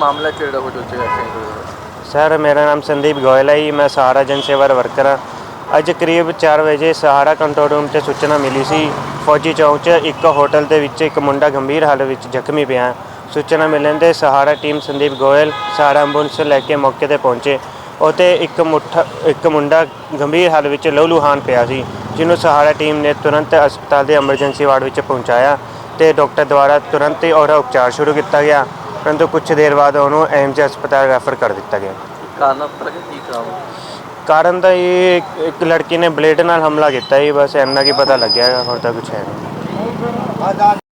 મામલા ચેડા હોટલ છે ਸਰ, ਮੇਰਾ ਨਾਮ ਸੰਦੀਪ ਗੋਇਲ ਹੈ ਜੀ, ਮੈਂ ਸਹਾਰਾ ਜਨ ਸੇਵਾ ਵਰਕਰ ਹਾਂ ਅੱਜ ਕਰੀਬ 4 ਵਜੇ ਸਹਾਰਾ ਕੰਟਰੋਲ ਰੂਮ 'ਤੇ ਸੂਚਨਾ ਮਿਲੀ ਸੀ, ਫੌਜੀ ਚੌਂਕ 'ਚ ਇੱਕ ਹੋਟਲ ਦੇ ਵਿੱਚ ਇੱਕ ਮੁੰਡਾ ਗੰਭੀਰ ਹਾਲਤ ਵਿੱਚ ਜ਼ਖਮੀ ਪਿਆ ਹੈ। ਸੂਚਨਾ ਮਿਲਣ ਤੇ ਸਹਾਰਾ ਟੀਮ ਸੰਦੀਪ ਗੋਇਲ, ਸਹਾਰਾ ਐਂਬੂਲੈਂਸ ਲੈ ਕੇ ਮੌਕੇ ਤੇ ਪਹੁੰਚੇ ਉਤੇ ਇੱਕ ਮੁੱਠ, ਇੱਕ ਮੁੰਡਾ ਗੰਭੀਰ ਹਾਲਤ ਵਿੱਚ ਲਹੂਲੁਹਾਨ ਪਿਆ ਸੀ, ਜਿਹਨੂੰ ਸਹਾਰਾ ਟੀਮ ਨੇ ਤੁਰੰਤ ਹਸਪਤਾਲ ਦੇ ਐਮਰਜੈਂਸੀ ਵਾਰਡ ਵਿੱਚ ਪਹੁੰਚਾਇਆ ਤੇ ਡਾਕਟਰ ਦੁਆਰਾ ਤੁਰੰਤ ਹੀ ਉਹਦਾ ਉਪਚਾਰ ਸ਼ੁਰੂ ਕੀਤਾ ਗਿਆ ਪਰੰਤੂ ਕੁਝ ਦੇਰ ਬਾਅਦ ਉਹਨੂੰ ਐਮਜ ਹਸਪਤਾਲ ਰੈਫਰ ਕਰ ਦਿੱਤਾ ਗਿਆ। ਕਾਰਨ ਪਤਾ ਕਿ ਕੀ ਕਾਰਨ? ਕਾਰਨ ਤਾਂ ਇਹ ਇੱਕ- ਇੱਕ ਲੜਕੀ ਨੇ ਬਲੇਡ ਨਾਲ ਹਮਲਾ ਕੀਤਾ ਜੀ ਬਸ ਇੰਨਾ ਕੀ ਪਤਾ ਲੱਗਿਆ ਹੋਰ ਤਾਂ ਕੁਝ ਹੈ ਨਹੀਂ